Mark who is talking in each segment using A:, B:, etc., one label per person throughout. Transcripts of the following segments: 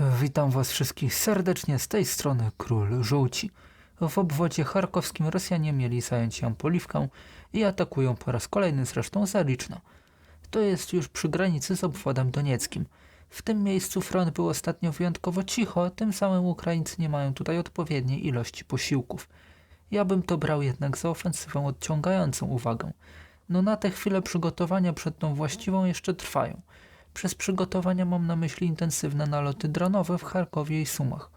A: Witam Was wszystkich serdecznie z tej strony Król Żółci. W obwodzie charkowskim Rosjanie mieli zająć Jampoliwkę i atakują po raz kolejny zresztą Zaliczno. To jest już przy granicy z obwodem donieckim. W tym miejscu front był ostatnio wyjątkowo cicho, tym samym Ukraińcy nie mają tutaj odpowiedniej ilości posiłków. Ja bym to brał jednak za ofensywę odciągającą uwagę. No na tę chwilę przygotowania przed tą właściwą jeszcze trwają. Przez przygotowania mam na myśli intensywne naloty dronowe w Charkowie i Sumach.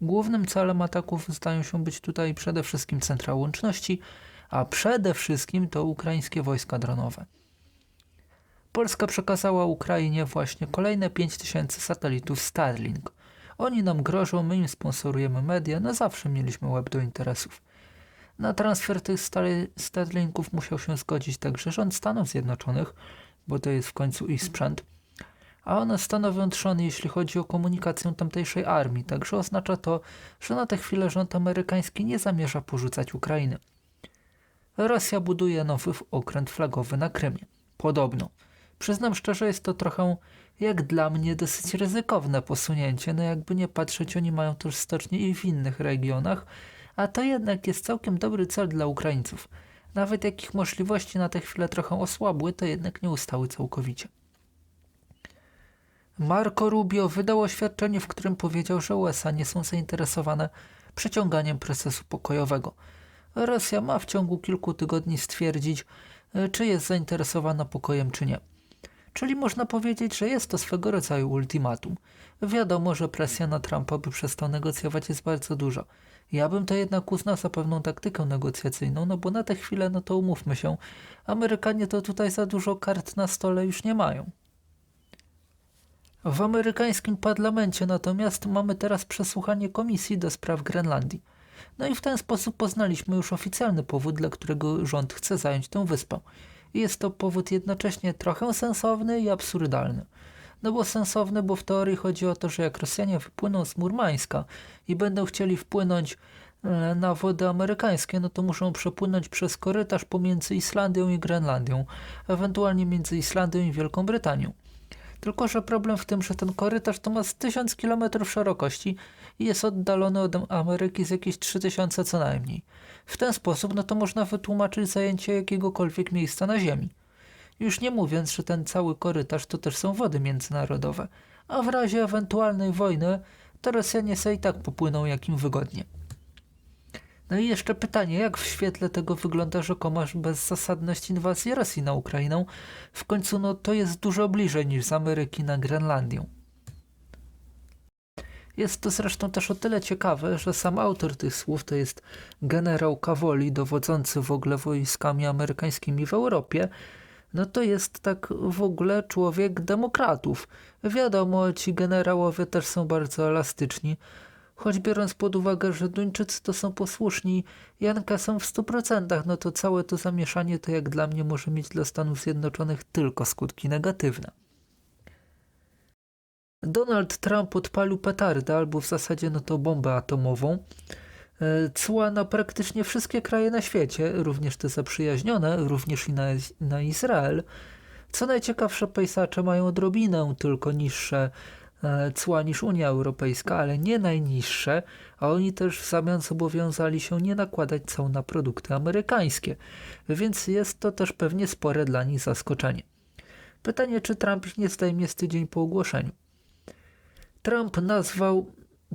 A: Głównym celem ataków zdają się być tutaj przede wszystkim centra łączności, a przede wszystkim to ukraińskie wojska dronowe. Polska przekazała Ukrainie właśnie kolejne 5000 satelitów Starlink. Oni nam grożą, my im sponsorujemy media, no zawsze mieliśmy łeb do interesów. Na transfer tych Starlinków musiał się zgodzić także rząd Stanów Zjednoczonych, bo to jest w końcu ich sprzęt, a one stanowią trzon, jeśli chodzi o komunikację tamtejszej armii, także oznacza to, że na tę chwilę rząd amerykański nie zamierza porzucać Ukrainy. Rosja buduje nowy okręt flagowy na Krymie. Podobno. Przyznam szczerze, jest to trochę, jak dla mnie, dosyć ryzykowne posunięcie, no jakby nie patrzeć, oni mają też stocznie i w innych regionach, a to jednak jest całkiem dobry cel dla Ukraińców. Nawet jak ich możliwości na tę chwilę trochę osłabły, to jednak nie ustały całkowicie. Marco Rubio wydał oświadczenie, w którym powiedział, że USA nie są zainteresowane przeciąganiem procesu pokojowego. Rosja ma w ciągu kilku tygodni stwierdzić, e, czy jest zainteresowana pokojem, czy nie. Czyli można powiedzieć, że jest to swego rodzaju ultimatum. Wiadomo, że presja na Trumpa, by przestał negocjować, jest bardzo duża. Ja bym to jednak uznał za pewną taktykę negocjacyjną, no bo na tę chwilę, no to umówmy się, Amerykanie to tutaj za dużo kart na stole już nie mają. W amerykańskim parlamencie natomiast mamy teraz przesłuchanie komisji do spraw Grenlandii. No i w ten sposób poznaliśmy już oficjalny powód, dla którego rząd chce zająć tę wyspę. Jest to powód jednocześnie trochę sensowny i absurdalny. No bo sensowny, bo w teorii chodzi o to, że jak Rosjanie wypłyną z Murmańska i będą chcieli wpłynąć e, na wody amerykańskie, no to muszą przepłynąć przez korytarz pomiędzy Islandią i Grenlandią, ewentualnie między Islandią i Wielką Brytanią. Tylko, że problem w tym, że ten korytarz to ma z 1000 km szerokości i jest oddalony od Ameryki z jakieś 3000 co najmniej. W ten sposób, no to można wytłumaczyć zajęcie jakiegokolwiek miejsca na Ziemi. Już nie mówiąc, że ten cały korytarz to też są wody międzynarodowe, a w razie ewentualnej wojny, to Rosjanie sobie i tak popłyną jak im wygodnie. No i jeszcze pytanie, jak w świetle tego wygląda rzekoma bezzasadność inwazji Rosji na Ukrainę? W końcu no to jest dużo bliżej niż z Ameryki na Grenlandię. Jest to zresztą też o tyle ciekawe, że sam autor tych słów to jest generał Cavoli, dowodzący w ogóle wojskami amerykańskimi w Europie. No to jest tak w ogóle człowiek demokratów. Wiadomo, ci generałowie też są bardzo elastyczni. Choć biorąc pod uwagę, że Duńczycy to są posłuszni, Janka są w 100%, no to całe to zamieszanie to jak dla mnie może mieć dla Stanów Zjednoczonych tylko skutki negatywne. Donald Trump odpalił petardę, albo w zasadzie no to bombę atomową. E, Cła na praktycznie wszystkie kraje na świecie, również te zaprzyjaźnione, również i na, na Izrael. Co najciekawsze, pejsacze mają odrobinę tylko niższe cła niż Unia Europejska, ale nie najniższe, a oni też w zamian zobowiązali się nie nakładać cał na produkty amerykańskie, więc jest to też pewnie spore dla nich zaskoczenie. Pytanie, czy Trump nie zdejmie z tydzień po ogłoszeniu. Trump nazwał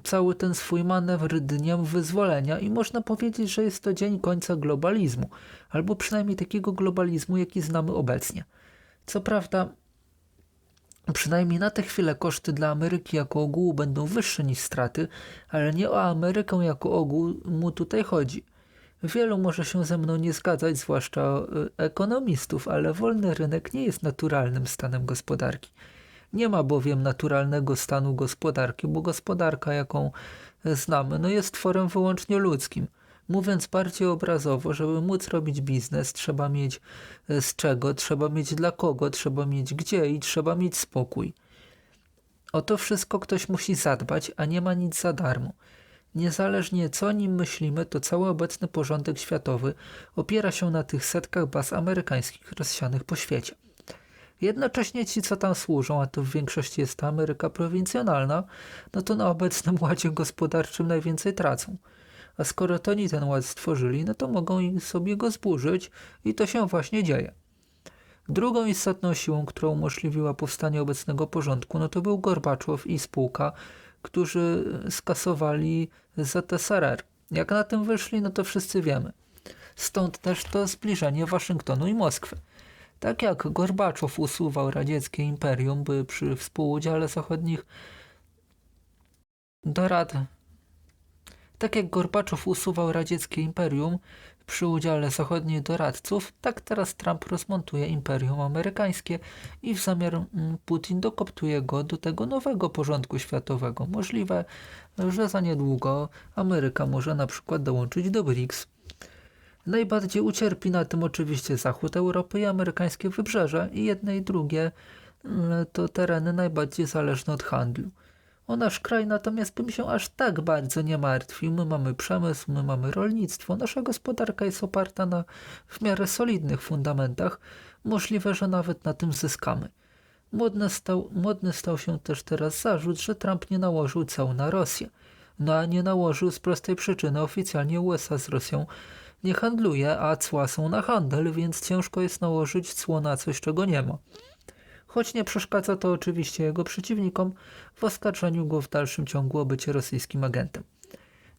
A: cały ten swój manewr dniem wyzwolenia i można powiedzieć, że jest to dzień końca globalizmu, albo przynajmniej takiego globalizmu, jaki znamy obecnie. Co prawda, przynajmniej na tę chwilę koszty dla Ameryki jako ogółu będą wyższe niż straty, ale nie o Amerykę jako ogół mu tutaj chodzi. Wielu może się ze mną nie zgadzać, zwłaszcza y, ekonomistów, ale wolny rynek nie jest naturalnym stanem gospodarki. Nie ma bowiem naturalnego stanu gospodarki, bo gospodarka, jaką znamy, no jest tworem wyłącznie ludzkim. Mówiąc bardziej obrazowo, żeby móc robić biznes, trzeba mieć e, z czego, trzeba mieć dla kogo, trzeba mieć gdzie i trzeba mieć spokój. O to wszystko ktoś musi zadbać, a nie ma nic za darmo. Niezależnie co o nim myślimy, to cały obecny porządek światowy opiera się na tych setkach baz amerykańskich rozsianych po świecie. Jednocześnie ci, co tam służą, a to w większości jest ta Ameryka prowincjonalna, no to na obecnym ładzie gospodarczym najwięcej tracą. A skoro to oni ten ład stworzyli, no to mogą sobie go zburzyć i to się właśnie dzieje. Drugą istotną siłą, która umożliwiła powstanie obecnego porządku, no to był Gorbaczow i spółka, którzy skasowali ZSRR. Jak na tym wyszli, no to wszyscy wiemy. Stąd też to zbliżenie Waszyngtonu i Moskwy. Tak jak Gorbaczow usuwał radzieckie imperium, by przy współudziale zachodnich do rad. Tak jak Gorbaczow usuwał radzieckie imperium przy udziale zachodnich doradców, tak teraz Trump rozmontuje imperium amerykańskie i w zamiar mm, Putin dokoptuje go do tego nowego porządku światowego. Możliwe, że za niedługo Ameryka może na przykład dołączyć do BRICS. Najbardziej ucierpi na tym oczywiście zachód Europy i amerykańskie wybrzeże i jedne i drugie mm, to tereny najbardziej zależne od handlu. O nasz kraj natomiast bym się aż tak bardzo nie martwił. My mamy przemysł, my mamy rolnictwo. Nasza gospodarka jest oparta na w miarę solidnych fundamentach. Możliwe, że nawet na tym zyskamy. Modny stał, modny stał się też teraz zarzut, że Trump nie nałożył cał na Rosję. No a nie nałożył z prostej przyczyny. Oficjalnie USA z Rosją nie handluje, a cła są na handel, więc ciężko jest nałożyć cło na coś, czego nie ma. Choć nie przeszkadza to oczywiście jego przeciwnikom w oskarżaniu go w dalszym ciągu o bycie rosyjskim agentem.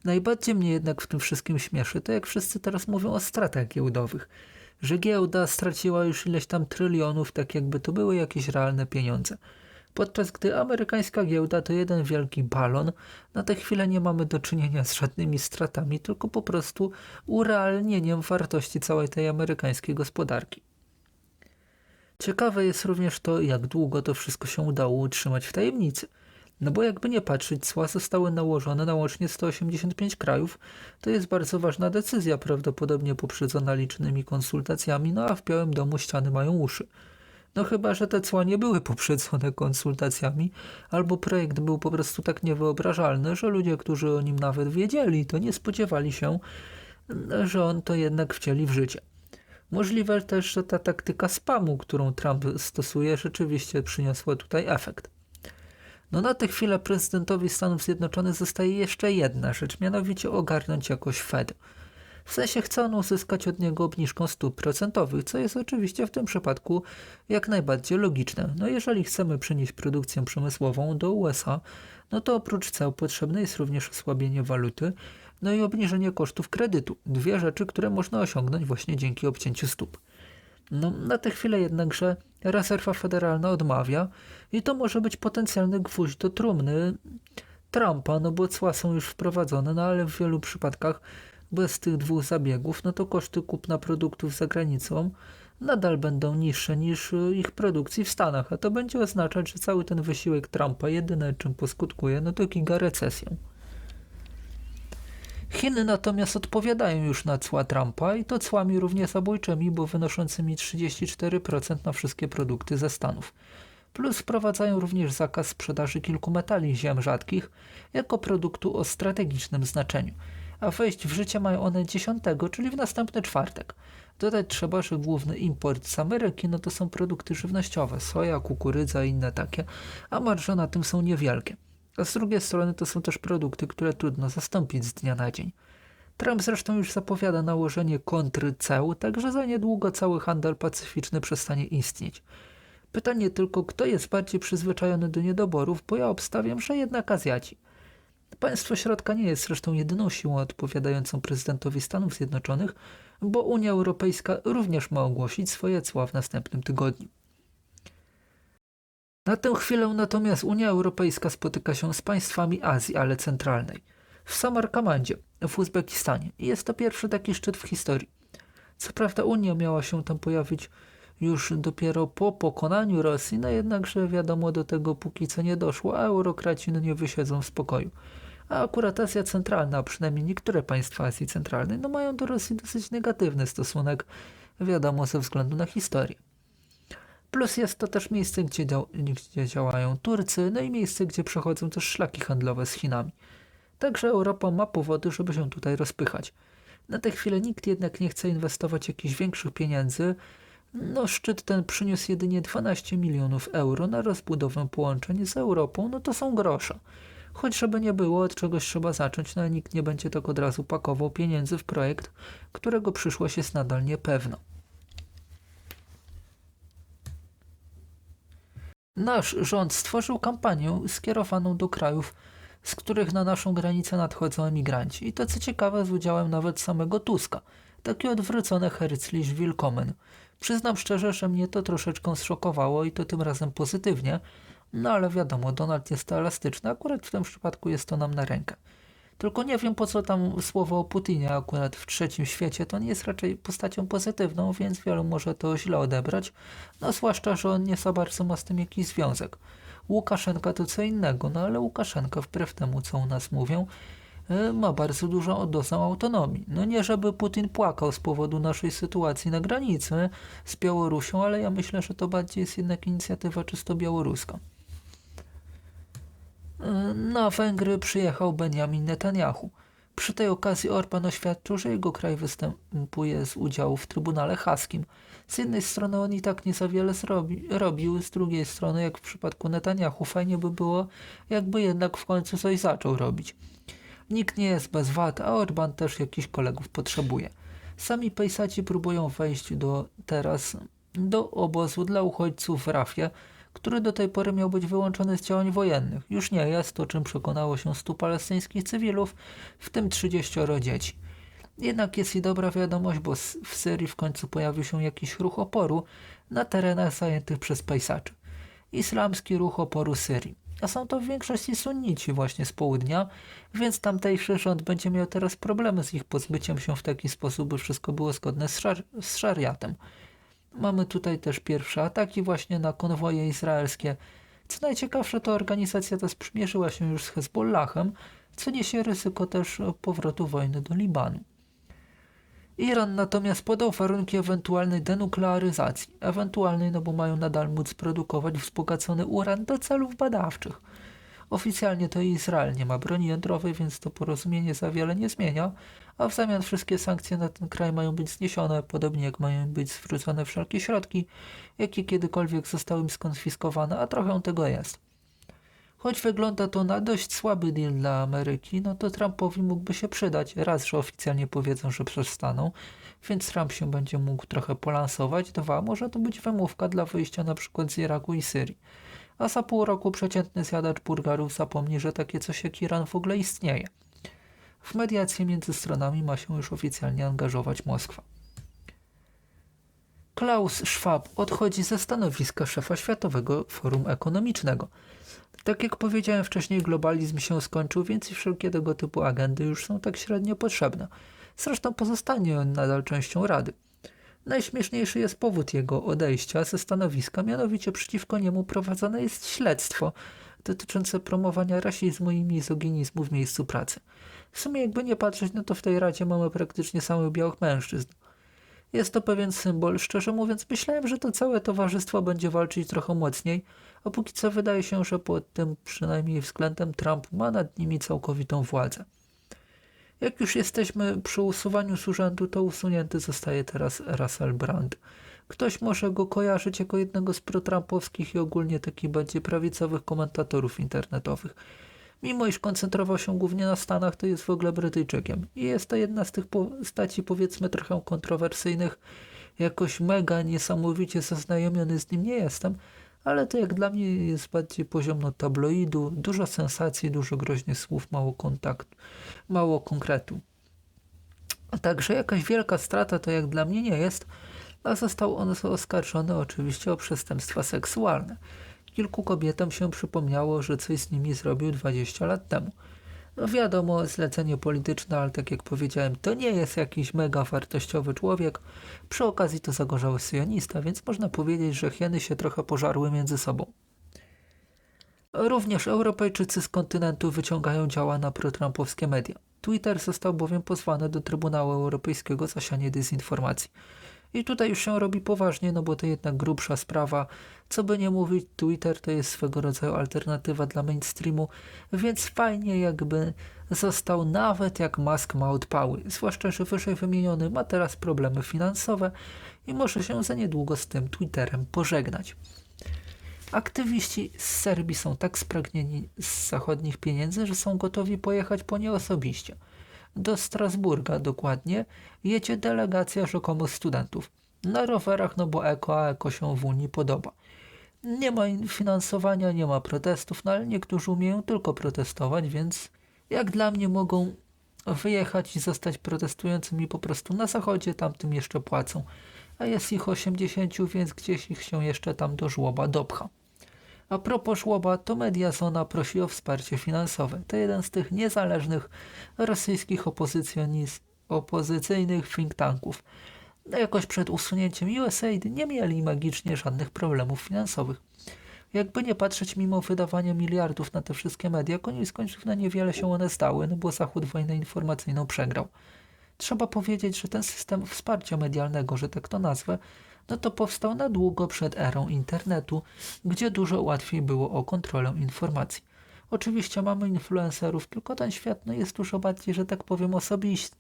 A: Najbardziej mnie jednak w tym wszystkim śmieszy to, jak wszyscy teraz mówią o stratach giełdowych, że giełda straciła już ileś tam trylionów, tak jakby to były jakieś realne pieniądze. Podczas gdy amerykańska giełda to jeden wielki balon, na tę chwilę nie mamy do czynienia z żadnymi stratami, tylko po prostu urealnieniem wartości całej tej amerykańskiej gospodarki. Ciekawe jest również to, jak długo to wszystko się udało utrzymać w tajemnicy. No bo jakby nie patrzeć, cła zostały nałożone na łącznie 185 krajów. To jest bardzo ważna decyzja, prawdopodobnie poprzedzona licznymi konsultacjami, no a w Białym Domu ściany mają uszy. No chyba, że te cła nie były poprzedzone konsultacjami, albo projekt był po prostu tak niewyobrażalny, że ludzie, którzy o nim nawet wiedzieli, to nie spodziewali się, że on to jednak wcieli w życie. Możliwe też, że ta taktyka spamu, którą Trump stosuje, rzeczywiście przyniosła tutaj efekt. No na tę chwilę prezydentowi Stanów Zjednoczonych zostaje jeszcze jedna rzecz, mianowicie ogarnąć jakoś Fed. W sensie chce on uzyskać od niego obniżką stóp procentowych, co jest oczywiście w tym przypadku jak najbardziej logiczne. No jeżeli chcemy przenieść produkcję przemysłową do USA, no to oprócz ceł potrzebne jest również osłabienie waluty, no i obniżenie kosztów kredytu. Dwie rzeczy, które można osiągnąć właśnie dzięki obcięciu stóp. No, na tę chwilę jednakże rezerwa federalna odmawia i to może być potencjalny gwóźdź do trumny Trumpa, no bo cła są już wprowadzone, no ale w wielu przypadkach bez tych dwóch zabiegów, no to koszty kupna produktów za granicą nadal będą niższe niż ich produkcji w Stanach, a to będzie oznaczać, że cały ten wysiłek Trumpa jedyne czym poskutkuje, no to giga recesją. Chiny natomiast odpowiadają już na cła Trumpa i to cłami równie zabójczymi, bo wynoszącymi 34% na wszystkie produkty ze Stanów. Plus wprowadzają również zakaz sprzedaży kilku metali ziem rzadkich jako produktu o strategicznym znaczeniu. A wejść w życie mają one 10, czyli w następny czwartek. Dodać trzeba, że główny import z Ameryki no to są produkty żywnościowe, soja, kukurydza i inne takie, a marże na tym są niewielkie. A z drugiej strony to są też produkty, które trudno zastąpić z dnia na dzień. Trump zresztą już zapowiada nałożenie kontry ceł, także za niedługo cały handel pacyficzny przestanie istnieć. Pytanie tylko, kto jest bardziej przyzwyczajony do niedoborów, bo ja obstawiam, że jednak Azjaci. Państwo środka nie jest zresztą jedyną siłą odpowiadającą prezydentowi Stanów Zjednoczonych, bo Unia Europejska również ma ogłosić swoje cła w następnym tygodniu. Na tę chwilę natomiast Unia Europejska spotyka się z państwami Azji, ale centralnej. W Samarkamandzie, w Uzbekistanie. I jest to pierwszy taki szczyt w historii. Co prawda Unia miała się tam pojawić już dopiero po pokonaniu Rosji, no jednakże wiadomo do tego póki co nie doszło, a eurokraci no nie wysiedzą w spokoju. A akurat Azja Centralna, a przynajmniej niektóre państwa Azji Centralnej, no mają do Rosji dosyć negatywny stosunek, wiadomo ze względu na historię. Plus jest to też miejsce, gdzie, gdzie działają Turcy, no i miejsce, gdzie przechodzą też szlaki handlowe z Chinami. Także Europa ma powody, żeby się tutaj rozpychać. Na tę chwilę nikt jednak nie chce inwestować jakichś większych pieniędzy No, szczyt ten przyniósł jedynie 12 milionów euro na rozbudowę połączeń z Europą, no to są grosze. Choć żeby nie było, od czegoś trzeba zacząć, no a nikt nie będzie tak od razu pakował pieniędzy w projekt, którego przyszłość jest nadal niepewna. Nasz rząd stworzył kampanię skierowaną do krajów, z których na naszą granicę nadchodzą emigranci. I to co ciekawe, z udziałem nawet samego Tuska. Takie odwrócone Herzlich Willkommen. Przyznam szczerze, że mnie to troszeczkę zszokowało i to tym razem pozytywnie, no ale wiadomo, Donald jest elastyczny, akurat w tym przypadku jest to nam na rękę. Tylko nie wiem po co tam słowo o Putinie akurat w trzecim świecie, to nie jest raczej postacią pozytywną, więc wielu może to źle odebrać, no zwłaszcza, że on nie za bardzo ma z tym jakiś związek. Łukaszenka to co innego, no ale Łukaszenka wbrew temu, co u nas mówią, y, ma bardzo dużą dozę autonomii. No nie, żeby Putin płakał z powodu naszej sytuacji na granicy z Białorusią, ale ja myślę, że to bardziej jest jednak inicjatywa czysto białoruska. Na Węgry przyjechał Benjamin Netanyahu. Przy tej okazji Orban oświadczył, że jego kraj występuje z udziału w Trybunale Haskim. Z jednej strony on i tak nie za wiele zrobi, robił, z drugiej strony, jak w przypadku Netanyahu, fajnie by było, jakby jednak w końcu coś zaczął robić. Nikt nie jest bez wad, a Orban też jakichś kolegów potrzebuje. Sami pejsaci próbują wejść do teraz do obozu dla uchodźców w Rafie, który do tej pory miał być wyłączony z działań wojennych. Już nie jest, o czym przekonało się 100 palestyńskich cywilów, w tym 30 dzieci. Jednak jest i dobra wiadomość, bo w Syrii w końcu pojawił się jakiś ruch oporu na terenach zajętych przez pejsaczy. Islamski ruch oporu Syrii. A są to w większości sunnici właśnie z południa, więc tamtejszy rząd będzie miał teraz problemy z ich pozbyciem się w taki sposób, by wszystko było zgodne z, szar z szariatem. Mamy tutaj też pierwsze ataki właśnie na konwoje izraelskie. Co najciekawsze, to organizacja ta sprzymierzyła się już z Hezbollahem, co niesie ryzyko też powrotu wojny do Libanu. Iran natomiast podał warunki ewentualnej denuklearyzacji. Ewentualnej, no bo mają nadal móc produkować wzbogacony uran do celów badawczych. Oficjalnie to Izrael nie ma broni jądrowej, więc to porozumienie za wiele nie zmienia, a w zamian wszystkie sankcje na ten kraj mają być zniesione, podobnie jak mają być zwrócone wszelkie środki, jakie kiedykolwiek zostały im skonfiskowane, a trochę tego jest. Choć wygląda to na dość słaby deal dla Ameryki, no to Trumpowi mógłby się przydać. Raz, że oficjalnie powiedzą, że przestaną, więc Trump się będzie mógł trochę polansować. Dwa, może to być wymówka dla wyjścia na przykład z Iraku i Syrii. A za pół roku przeciętny zjadacz burgerów zapomni, że takie coś jak Iran w ogóle istnieje. W mediację między stronami ma się już oficjalnie angażować Moskwa. Klaus Schwab odchodzi ze stanowiska szefa Światowego Forum Ekonomicznego. Tak jak powiedziałem wcześniej, globalizm się skończył, więc wszelkie tego typu agendy już są tak średnio potrzebne. Zresztą pozostanie on nadal częścią Rady. Najśmieszniejszy jest powód jego odejścia ze stanowiska, mianowicie przeciwko niemu prowadzone jest śledztwo dotyczące promowania rasizmu i mizoginizmu w miejscu pracy. W sumie jakby nie patrzeć, no to w tej radzie mamy praktycznie samych białych mężczyzn. Jest to pewien symbol. Szczerze mówiąc, myślałem, że to całe towarzystwo będzie walczyć trochę mocniej, a póki co wydaje się, że pod tym przynajmniej względem Trump ma nad nimi całkowitą władzę. Jak już jesteśmy przy usuwaniu z urzędu, to usunięty zostaje teraz Russell Brand. Ktoś może go kojarzyć jako jednego z protrampowskich i ogólnie takich bardziej prawicowych komentatorów internetowych. Mimo iż koncentrował się głównie na Stanach, to jest w ogóle Brytyjczykiem. I jest to jedna z tych postaci powiedzmy trochę kontrowersyjnych. Jakoś mega niesamowicie zaznajomiony z nim nie jestem, ale to jak dla mnie jest bardziej poziom no, tabloidu, dużo sensacji, dużo groźnych słów, mało kontaktu, mało konkretu. A także jakaś wielka strata to jak dla mnie nie jest, a został on oskarżony oczywiście o przestępstwa seksualne. Kilku kobietom się przypomniało, że coś z nimi zrobił 20 lat temu. No wiadomo, zlecenie polityczne, ale tak jak powiedziałem, to nie jest jakiś mega wartościowy człowiek. Przy okazji to zagorzały sionista, więc można powiedzieć, że hieny się trochę pożarły między sobą. Również Europejczycy z kontynentu wyciągają działa na protrampowskie media. Twitter został bowiem pozwany do Trybunału Europejskiego za sianie dezinformacji. I tutaj już się robi poważnie, no bo to jednak grubsza sprawa. Co by nie mówić, Twitter to jest swego rodzaju alternatywa dla mainstreamu, więc fajnie jakby został nawet jak Musk ma odpały. Zwłaszcza, że wyżej wymieniony ma teraz problemy finansowe i może się za niedługo z tym Twitterem pożegnać. Aktywiści z Serbii są tak spragnieni z zachodnich pieniędzy, że są gotowi pojechać po nie osobiście. Do Strasburga dokładnie jedzie delegacja rzekomo studentów. Na rowerach, no bo eko, a eko się w Unii podoba. Nie ma finansowania, nie ma protestów, no ale niektórzy umieją tylko protestować, więc jak dla mnie mogą wyjechać i zostać protestującymi po prostu na zachodzie, tamtym jeszcze płacą. A jest ich 80, więc gdzieś ich się jeszcze tam do żłoba dopcha. A propos żłoba, to Mediazona prosi o wsparcie finansowe. To jeden z tych niezależnych rosyjskich opozycyjnych think tanków. No jakoś przed usunięciem USAID nie mieli magicznie żadnych problemów finansowych. Jakby nie patrzeć, mimo wydawania miliardów na te wszystkie media, koniec końców na niewiele się one stały, no bo Zachód wojnę informacyjną przegrał. Trzeba powiedzieć, że ten system wsparcia medialnego, że tak to nazwę, no to powstał na długo przed erą internetu, gdzie dużo łatwiej było o kontrolę informacji. Oczywiście mamy influencerów, tylko ten świat no, jest dużo bardziej, że tak powiem,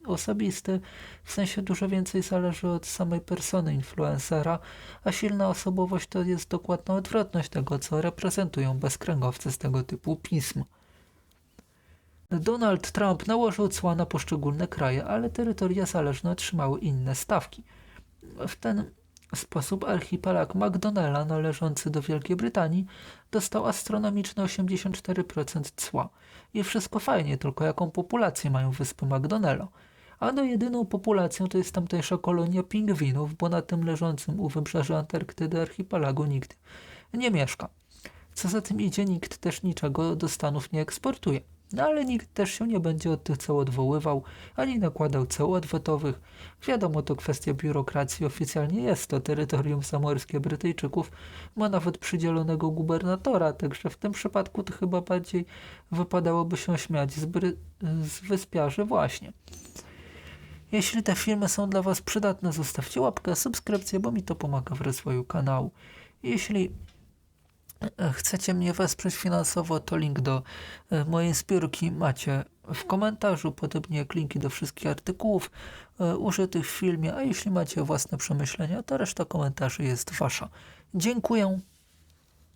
A: osobisty, w sensie dużo więcej zależy od samej persony influencera, a silna osobowość to jest dokładna odwrotność tego, co reprezentują bezkręgowcy z tego typu pism. Donald Trump nałożył cła na poszczególne kraje, ale terytoria zależne otrzymały inne stawki. W ten sposób archipelag McDonnella należący do Wielkiej Brytanii dostał astronomiczne 84% cła. I wszystko fajnie, tylko jaką populację mają wyspy McDonnella. A no jedyną populacją to jest tamtejsza kolonia pingwinów, bo na tym leżącym u wybrzeży Antarktydy archipelagu nikt nie mieszka. Co za tym idzie, nikt też niczego do Stanów nie eksportuje. No ale nikt też się nie będzie od tych ceł odwoływał, ani nakładał ceł odwetowych. Wiadomo, to kwestia biurokracji. Oficjalnie jest to terytorium samorskie Brytyjczyków. Ma nawet przydzielonego gubernatora, także w tym przypadku to chyba bardziej wypadałoby się śmiać z, Bry- z wyspiarzy właśnie. Jeśli te filmy są dla Was przydatne, zostawcie łapkę, subskrypcję, bo mi to pomaga w rozwoju kanału. Jeśli chcecie mnie wesprzeć finansowo, to link do e, mojej zbiórki macie w komentarzu, podobnie jak linki do wszystkich artykułów e, użytych w filmie, a jeśli macie własne przemyślenia, to reszta komentarzy jest wasza. Dziękuję.